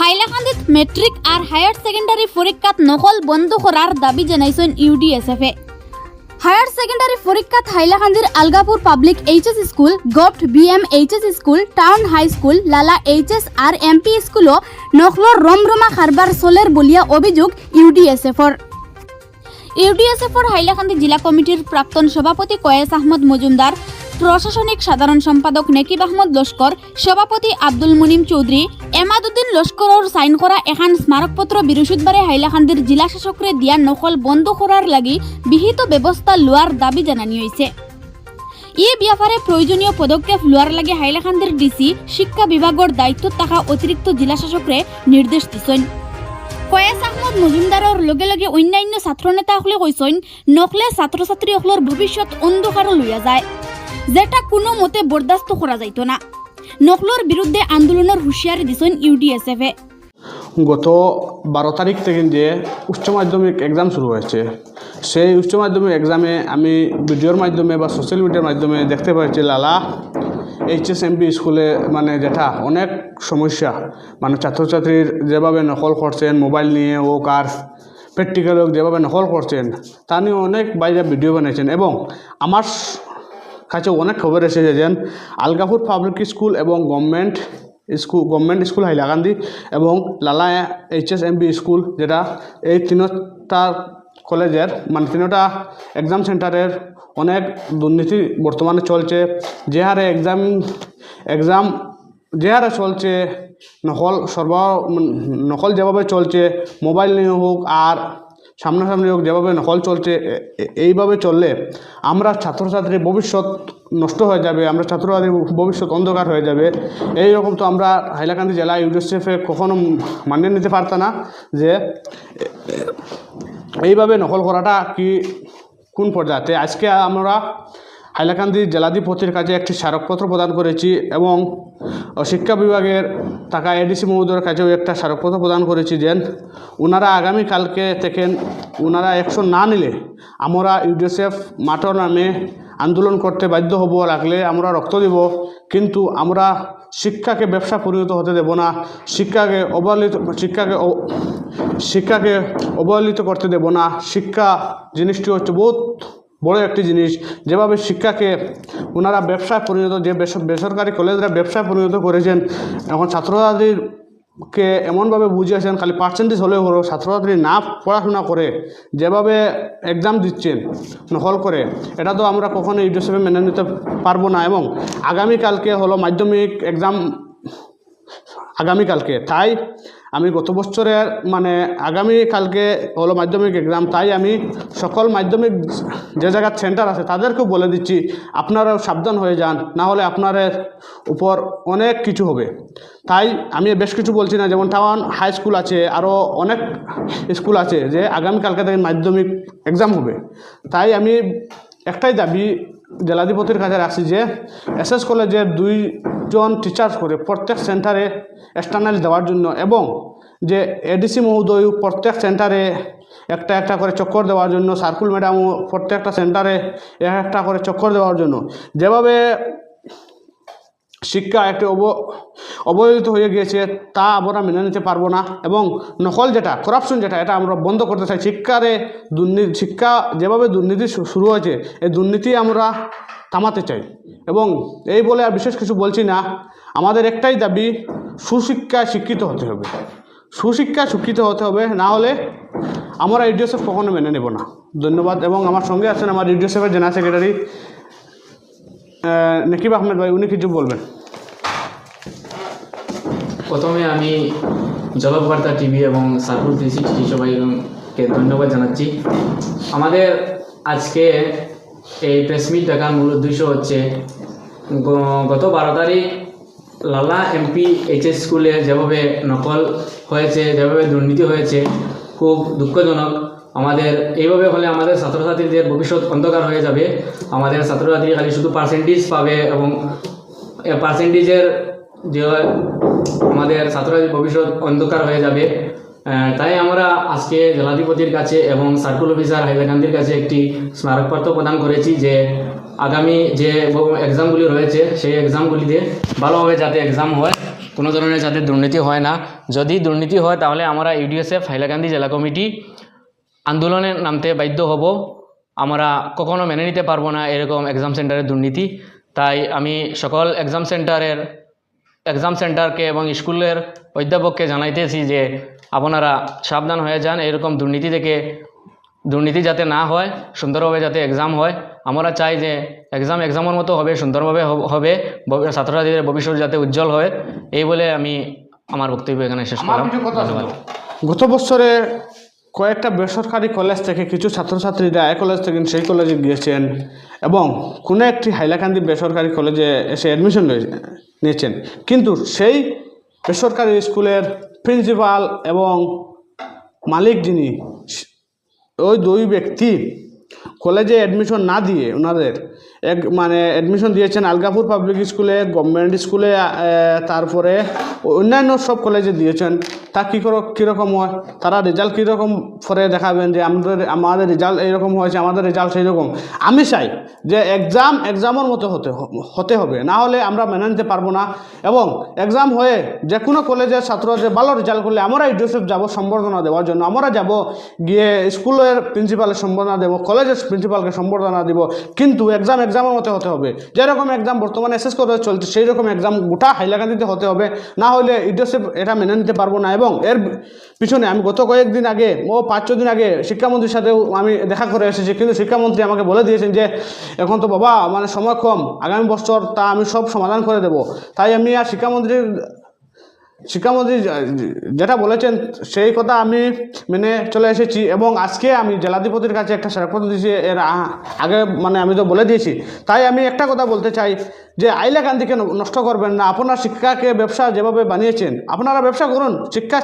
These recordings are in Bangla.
হাইলাকান্দিত মেট্রিক আর হায়ার সেকেন্ডারি পরীক্ষাত নকল বন্ধ করার দাবি জানাইছেন ইউডিএসএফে হায়ার সেকেন্ডারি পরীক্ষাত হাইলাকান্দির Algapur public HS school government BM HS school, town high school, Lala HS আর এমপি স্কুলও নকলর রমরমা কারবার চলের বলিয়া অভিযোগ ইউডিএসএফর ইউডিএসএফর হাইলাকান্দি জেলা কমিটির প্রাক্তন সভাপতি কয়েস আহমদ মজুমদার প্রশাসনিক সাধারণ সম্পাদক নেকিব আহমদ লস্কর সভাপতি আব্দুল মুনিম চৌধুরী এমাদুদ্দিন লস্করর সাইন করা এখান স্মারকপত্র বৃহস্পতিবারে হাইলাকান্দির জেলা শাসকরে দিয়া নকল বন্ধ করার লাগি বিহিত ব্যবস্থা লোয়ার দাবি জানানি হয়েছে ই ব্যাপারে প্রয়োজনীয় পদক্ষেপ লোয়ার লাগে হাইলাকান্দির ডিসি শিক্ষা বিভাগের দায়িত্ব থাকা অতিরিক্ত জেলা শাসকরে নির্দেশ দিছেন কয়েস আহমদ মজুমদারের লগে লগে অন্যান্য ছাত্রনেতাসকলে কৈছেন নকলে ছাত্র ছাত্রীসকলের ভবিষ্যৎ অন্ধকার লইয়া যায়। যেটা কোনো মতে বরদাস্ত করা যাইত না। নকলর বিরুদ্ধে আন্দোলনের হুঁশিয়ারি দিছেন ইউডিএসএফে গত বারো তারিখ থেকে যে উচ্চ মাধ্যমিক এক্সাম শুরু হয়েছে, সেই উচ্চ মাধ্যমিক এক্সামে আমি ভিডিওর মাধ্যমে বা সোশ্যাল মিডিয়ার মাধ্যমে দেখতে পাচ্ছি লালা এইচএস এমপি স্কুলে মানে যেটা অনেক সমস্যা। মানে ছাত্রছাত্রীর যেভাবে নকল করছেন মোবাইল নিয়ে ও কার প্র্যাকটিক্যাল যেভাবে নকল করছেন, তা নিয়ে অনেক বাইরে ভিডিও বানিয়েছেন এবং আমার কাছে অনেক খবর এসেছে যেন আলগাপুর পাবলিক স্কুল এবং government school government school Hailakandi এবং লালা এইচএস এমবি স্কুল যেটা এই তিনটা কলেজের মানে তিনটা এক্সাম সেন্টারের অনেক দুর্নীতি বর্তমানে চলছে। যে হারে এক্সাম এক্সাম যে হারে চলছে, নকল সর্ব, নকল যেভাবে চলছে মোবাইল নিয়ে হোক আর সামনাসামনি হোক, যেভাবে নকল চলছে এইভাবে চললে আমরা ছাত্রছাত্রীর ভবিষ্যৎ নষ্ট হয়ে যাবে, আমরা ছাত্রছাত্রীর ভবিষ্যৎ অন্ধকার হয়ে যাবে। এই রকম তো আমরা হাইলাকান্দি জেলা ইউনিসেফে কখনো মানিয়ে নিতে পারত না যে এইভাবে নকল করাটা কি, কোন পর্যায়ে আজকে আমরা হাইলাকান্দি জেলাধিপতির কাছে একটি স্মারকপত্র প্রদান করেছি এবং শিক্ষা বিভাগের টাকা এডিসি মহোদয়ের কাছেও একটা স্মারকপত্র প্রদান করেছি যে ওনারা আগামীকালকে থেকে ওনারা অ্যাকশন না নিলে আমরা ইউডিএসএফ মাঠর নামে আন্দোলন করতে বাধ্য হব, লাগলে আমরা রক্ত দিব। কিন্তু আমরা শিক্ষাকে ব্যবসা পরিণত হতে দেব না, শিক্ষাকে অবহেলিত, শিক্ষাকে শিক্ষাকে অবহেলিত করতে দেব না। শিক্ষা জিনিসটি হচ্ছে বহুত বড় একটি জিনিস, যেভাবে শিক্ষাকে ওনারা ব্যবসায় পরিণত, যে বেসরকারি কলেজরা ব্যবসায় পরিণত করেছেন, এখন ছাত্রছাত্রীকে এমনভাবে বুঝিয়েছেন, খালি পার্সেন্টেজ হলেও হলো ছাত্রছাত্রী না পড়াশোনা করে, যেভাবে এক্সাম দিচ্ছেন, নকল করে, এটা তো আমরা কখনো ইউডিএসএফে মেনে নিতে পারব না। এবং আগামীকালকে হলো মাধ্যমিক এক্সাম আগামীকালকে, তাই আমি গত বছরের মানে আগামীকালকে হলো মাধ্যমিক এক্সাম তাই আমি সকল মাধ্যমিক যে জায়গার সেন্টার আছে তাদেরকেও বলে দিচ্ছি, আপনারাও সাবধান হয়ে যান, না হলে আপনাদের উপর অনেক কিছু হবে। তাই আমি বেশ কিছু বলছি না, যেমন টাউন হাই স্কুল আছে, আরও অনেক স্কুল আছে যে আগামীকালকে থেকে মাধ্যমিক এক্সাম হবে। তাই আমি একটাই দাবি জেলাধিপতির কাছে রাখছি যে এস এস কলেজের দুইজন টিচার করে প্রত্যেক সেন্টারে এক্সটার্নাল দেওয়ার জন্য এবং যে এডিসি মহোদয় প্রত্যেক সেন্টারে একটা একটা করে চক্কর দেওয়ার জন্য, সার্কুল ম্যাডামও প্রত্যেকটা সেন্টারে এক একটা করে চক্কর দেওয়ার জন্য। যেভাবে শিক্ষা একটি অব, অবহেলিত হয়ে গিয়েছে, তা আমরা মেনে নিতে পারব না এবং নকল যেটা করাপশন যেটা, এটা আমরা বন্ধ করতে চাই। শিক্ষারে দুর্নীতি, শিক্ষা যেভাবে দুর্নীতি শুরু হয়েছে, এই দুর্নীতি আমরা থামাতে চাই। এবং এই বলে আর বিশেষ কিছু বলছি না। আমাদের একটাই দাবি, সুশিক্ষায় শিক্ষিত হতে হবে। সুশিক্ষায় শিক্ষিত হতে হবে, না হলে আমরা ইডিওসেফ কখনো মেনে নেব না। ধন্যবাদ। এবং আমার সঙ্গে আছেন আমার ইডিওসেফের জেনারেল সেক্রেটারি নকিব আহমেদ ভাই, উনি কিছু বলবেন। প্রথমে আমি জলবার্তা টিভি এবং থ্রি সিক্সটি সবাইকে ধন্যবাদ জানাচ্ছি। আমাদের আজকে এই প্রেস মিট দেখার মূল উদ্দেশ্য হচ্ছে। গত বারো তারিখ লালা এমপি এইচএস স্কুলে যেভাবে নকল হয়েছে, যেভাবে দুর্নীতি হয়েছে, খুব দুঃখজনক। আমাদের, এইভাবে হলে আমাদের ছাত্রছাত্রীদের ভবিষ্যৎ অন্ধকার হয়ে যাবে। আমাদের ছাত্রছাত্রী খালি শুধু পার্সেন্টেজ পাবে এবং পার্সেন্টেজের যে আমাদের ছাত্রছাত্রীর ভবিষ্যৎ অন্ধকার হয়ে যাবে। তাই আমরা আজকে জেলাধিপতির কাছে এবং সার্কুল অফিসার হাইলাকান্দির কাছে একটি স্মারকপত্র প্রদান করেছি যে আগামী যে এক্সামগুলি রয়েছে, সেই এক্সামগুলিতে ভালোভাবে যাতে এক্সাম হয়, কোনো ধরনের যাতে দুর্নীতি হয় না। যদি দুর্নীতি হয়, তাহলে আমরা ইউডিএসএফ হাইলাকান্দি জেলা কমিটি আন্দোলনে নামতে বাধ্য হব। আমরা কখনো মেনে নিতে পারব না এরকম এক্সাম সেন্টারের দুর্নীতি। তাই আমি সকল এক্সাম সেন্টারের এক্সাম সেন্টারকে এবং স্কুলের অধ্যাপককে জানাইতেছি যে আপনারা সাবধান হয়ে যান এরকম দুর্নীতি থেকে দুর্নীতি যাতে না হয় সুন্দরভাবে যাতে এক্সাম হয় আমরা চাই যে এক্সাম এক্সামের মতো হবে সুন্দরভাবে হবে ছাত্রছাত্রীদের ভবিষ্যৎ যাতে উজ্জ্বল হয় এই বলে আমি আমার বক্তব্য এখানে শেষ করলাম। গত বছরে কয়েকটা বেসরকারি কলেজ থেকে কিছু ছাত্রছাত্রীরা এক কলেজ থেকে সেই কলেজে গিয়েছেন এবং কোনো একটি হাইলাকান্দি বেসরকারি কলেজে এসে অ্যাডমিশন নিয়েছেন। কিন্তু সেই বেসরকারি স্কুলের প্রিন্সিপাল এবং মালিক যিনি ওই দুই ব্যক্তি কলেজে অ্যাডমিশন না দিয়ে ওনাদের, এক মানে অ্যাডমিশন দিয়েছেন আলগাপুর পাবলিক স্কুলে গভর্নমেন্ট স্কুলে তারপরে অন্যান্য সব কলেজে দিয়েছেন। তা কী করো কীরকম হয়? তারা রেজাল্ট কীরকম পরে দেখাবেন যে আমাদের আমাদের রেজাল্ট এইরকম হয়েছে, আমাদের রেজাল্ট সেই রকম? আমি চাই যে এক্সাম এক্সামের মতো হতে হতে হবে। না হলে আমরা মেনে নিতে পারব না। এবং এক্সাম হয়ে যে কোনো কলেজের ছাত্র যে ভালো রেজাল্ট করলে আমরা ইউডিএসএফ যাব, সম্বর্ধনা দেওয়ার জন্য। আমরা যাব গিয়ে স্কুলের প্রিন্সিপালের সম্বর্ধনা দেবো কলেজের প্রিন্সিপালকে সম্বর্ধনা দিব। কিন্তু এক্সাম এক্সামের মতো হতে হবে। যেরকম এক্সাম বর্তমানে এসএস করে চলছে সেই রকম এক্সাম গোটা হাইলাকান্দিতে হতে হবে। না হলে ইউডিএসএফ এটা মেনে নিতে পারব না এবং এর পিছনে আমি গত কয়েকদিন আগে ও পাঁচ ছদিন আগে শিক্ষামন্ত্রীর সাথেও আমি দেখা করে এসেছি। কিন্তু শিক্ষামন্ত্রী আমাকে বলে দিয়েছেন যে, এখন তো বাবা মানে সময় কম, আগামী বছর তা আমি সব সমাধান করে দেব। তাই আমি আর শিক্ষামন্ত্রীর শিক্ষামন্ত্রী যেটা বলেছেন, সেই কথা আমি মেনে চলে এসেছি এবং আজকে আমি জেলাধিপতির কাছে একটা স্মারকপত্র দিয়েছি। এর আগে মানে আমি তো বলে দিয়েছি। তাই আমি একটা কথা বলতে চাই যে আইলাকান্দিকে ন- নষ্ট করবেন না। আপনার শিক্ষাকে ব্যবসা যেভাবে বানিয়েছেন, আপনারা ব্যবসা করুন। শিক্ষা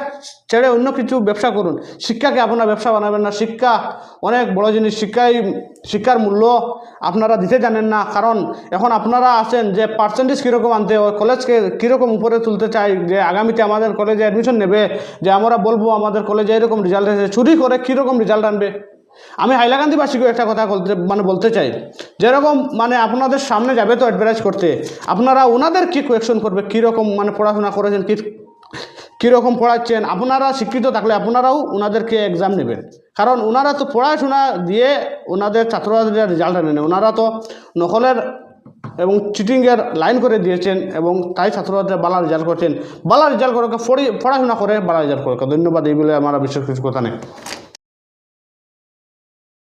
ছেড়ে অন্য কিছু ব্যবসা করুন। শিক্ষাকে আপনারা ব্যবসা বানাবেন না। শিক্ষা অনেক বড় জিনিস। শিক্ষাই, শিক্ষার মূল্য আপনারা দিতে জানেন না। কারণ এখন আপনারা আছেন যে পার্সেন্টেজ কীরকম আনতে হয় কলেজকে কীরকম উপরে তুলতে চাই, যে আগামীতে আমাদের কলেজে অ্যাডমিশন নেবে, যে আমরা বলব আমাদের কলেজে এরকম রেজাল্ট এসেছে। চুরি করে কীরকম রেজাল্ট আনবে? আমি হাইলাকান্দিবাসীকেও একটা কথা বলতে মানে বলতে চাই। যেরকম মানে আপনাদের সামনে যাবে তো অ্যাডভার্টাইজ করতে, আপনারা ওনাদের কী কোয়েকশন করবে? কীরকম মানে পড়াশোনা করেছেন, কী, কীরকম পড়াচ্ছেন? আপনারা শিক্ষিত থাকলে আপনারাও ওনাদেরকে এক্সাম নেবেন। কারণ ওনারা তো পড়াশোনা দিয়ে ওনাদের ছাত্রছাত্রীরা রেজাল্ট আনে ওনারা তো নকলের এবং চিটিংয়ের লাইন করে দিয়েছেন এবং তাই ছাত্রছাত্রীরা বালা রেজাল্ট করেছেন। বালা রেজাল্ট করে পড়ি পড়াশোনা করে বালা রেজাল্ট করে ধন্যবাদ, এই বলে আমার বিশেষ কিছু কথা নেই।